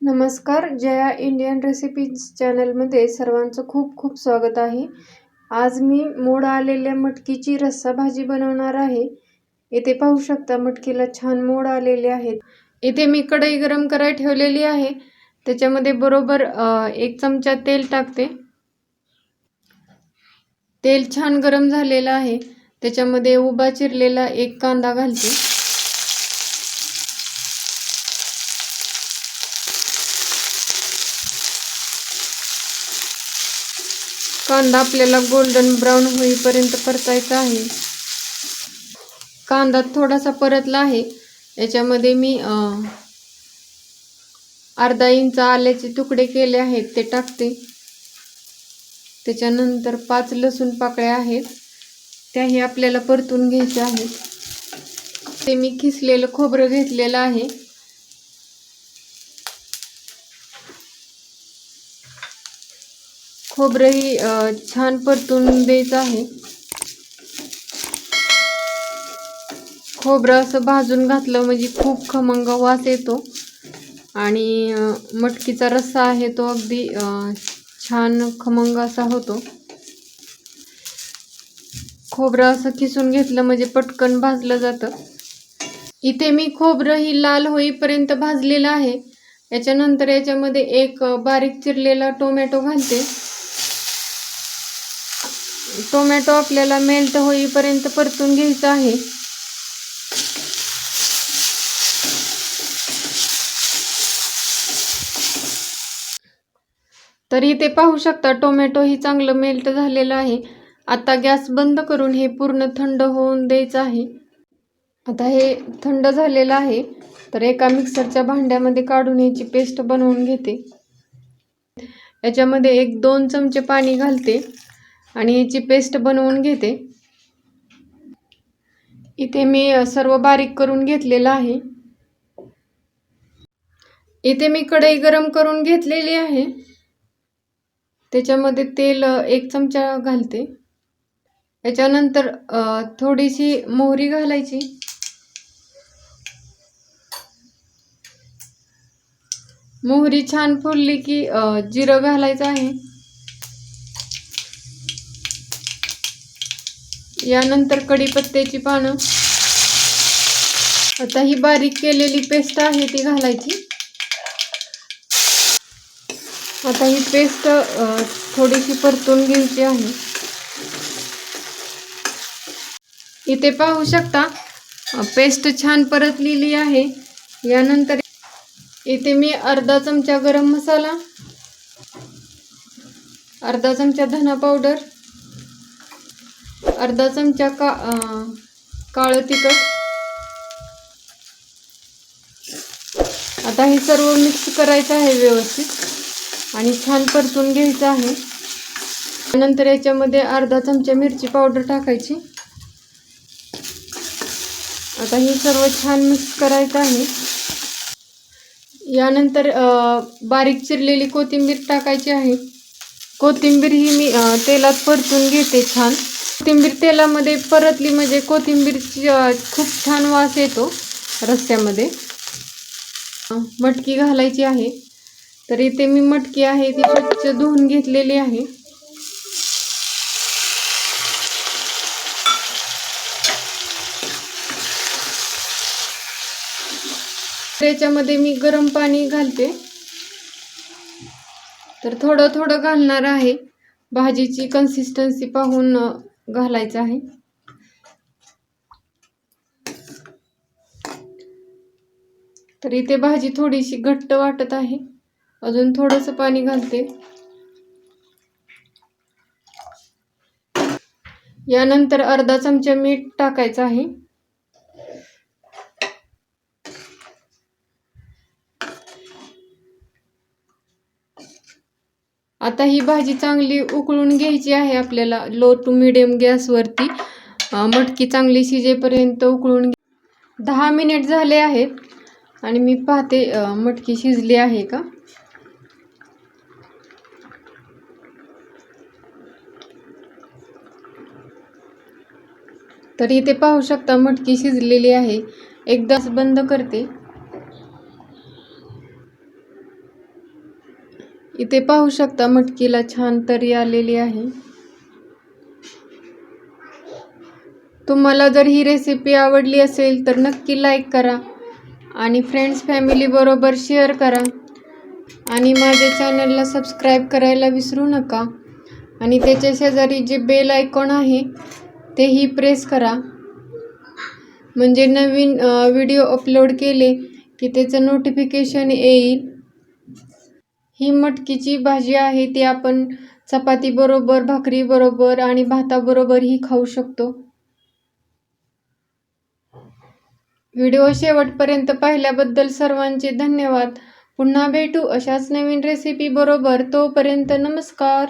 नमस्कार Jaya Indian recipes चॅनलमध्ये सर्वांचं खूप खूप स्वागत आहे. आज मी मोड आलेल्या मटकीची रस्सा भाजी बनवणार आहे. येथे पाहू शकता मटकीला छान मोड आलेले आहेत. इथे मी कढई गरम करायला ठेवलेली आहे. त्याच्यामध्ये बरोबर एक चमचा तेल टाकते. तेल छान गरम झालेलं आहे. त्याच्यामध्ये उभा चिरलेला एक कांदा घालते. कांदा आपल्याला गोल्डन ब्राऊन होईपर्यंत परतायचा आहे. कांदा थोडासा परतला आहे. याच्यामध्ये मी अर्धा इंच आल्याचे तुकडे केले आहेत ते टाकते. त्याच्यानंतर पाच लसूण पाकळ्या आहेत. त्याही आपल्याला परतून घ्यायच्या आहेत. ते मी खिसलेलं खोबरं घेतलेलं आहे. खोबरंही छान परतून द्यायचं आहे. खोबरं असं भाजून घातलं म्हणजे खूप खमंग वास येतो. आणि मटकीचा रस्सा आहे तो अगदी छान खमंग असा होतो. खोबरं असं किसून घेतलं म्हणजे पटकन भाजलं जातं. इथे मी खोबरं ही लाल होईपर्यंत भाजलेलं आहे. याच्यानंतर याच्यामध्ये एक बारीक चिरलेला टोमॅटो घालते. टोमॅटो आपल्याला मेल्ट होईपर्यंत परतून घ्यायचा आहे. तर इथे पाहू शकता टोमॅटो ही चांगलं मेल्ट झालेलं आहे. आता गॅस बंद करून हे पूर्ण थंड होऊन द्यायचं आहे. आता हे थंड झालेलं आहे तर एका मिक्सरच्या भांड्यामध्ये काढून ह्याची पेस्ट बनवून घेते. याच्यामध्ये एक दोन चमचे पाणी घालते. आणि याची पेस्ट बनवून घेते. इथे मी सर्व बारीक करून घेतलेलं आहे. इथे मी कढई गरम करून घेतलेली आहे. त्याच्यामध्ये तेल एक चमचा घालते. याच्यानंतर थोडीशी मोहरी घालायची. मोहरी छान फुलली की जिरं घालायचं आहे. यानंतर कढीपत्त्याची पानं. आता ही बारीक केलेली पेस्ट आहे ती घालायची. आता ही पेस्ट थोडीशी परतून घ्यायची आहे. इथे पाहू शकता पेस्ट छान परतलेली आहे. यानंतर इथे मी अर्धा चमचा गरम मसाला अर्धा चमचा धना पावडर अर्धा चमचा का काळं तिखट. आता हे सर्व मिक्स करायचं आहे व्यवस्थित. आणि छान परतून घ्यायचं आहे. नंतर याच्यामध्ये अर्धा चमचा मिरची पावडर टाकायची. आता हे सर्व छान मिक्स करायचं आहे. यानंतर बारीक चिरलेली कोथिंबीर टाकायची आहे. कोथिंबीर ही मी तेलात परतून घेते छान. कोथिंबीर तेलामध्ये परतली म्हणजे कोथिंबीरची खूप छान वास येतो रस्त्यामध्ये. मटकी घालायची आहे. तर इथे मी मटकी आहे ती स्वच्छ धुवून घेतलेली आहे. त्याच्यामध्ये मी गरम पाणी घालते. तर थोडं थोडं घालणार आहे. भाजीची कन्सिस्टन्सी पाहून घालायचं आहे. तर इथे भाजी थोडीशी घट्ट वाटत आहे. अजून थोडंसं पाणी घालते. यानंतर अर्धा चमचा मीठ टाकायचं आहे. आता ही भाजी चांगली उकळून घ्यायची आहे आपल्याला. लो टू मिडियम गॅसवरती मटकी चांगली शिजेपर्यंत उकळून घे. दहा मिनिट झाले आहेत आणि मी पाहते मटकी शिजली आहे का. तर इथे पाहू शकता मटकी शिजलेली आहे. एकदाच बंद करते. इथे पाहू शकता मटकीला छान तरी आलेली आहे. तुम्हाला जर ही रेसिपी आवडली असेल तर नक्की लाईक करा आणि फ्रेंड्स फॅमिलीबरोबर शेअर करा. आणि माझ्या चॅनलला सबस्क्राईब करायला विसरू नका. आणि त्याच्या शेजारी जे बेल आयकॉन आहे तेही प्रेस करा. म्हणजे नवीन व्हिडिओ अपलोड केले की त्याचं नोटिफिकेशन येईल. ही मटकीची भाजी आहे ती आपण चपातीबरोबर भाकरीबरोबर आणि भाताबरोबरही खाऊ शकतो. व्हिडिओ शेवटपर्यंत पाहिल्याबद्दल सर्वांचे धन्यवाद. पुन्हा भेटू अशाच नवीन रेसिपी बरोबर. तोपर्यंत नमस्कार.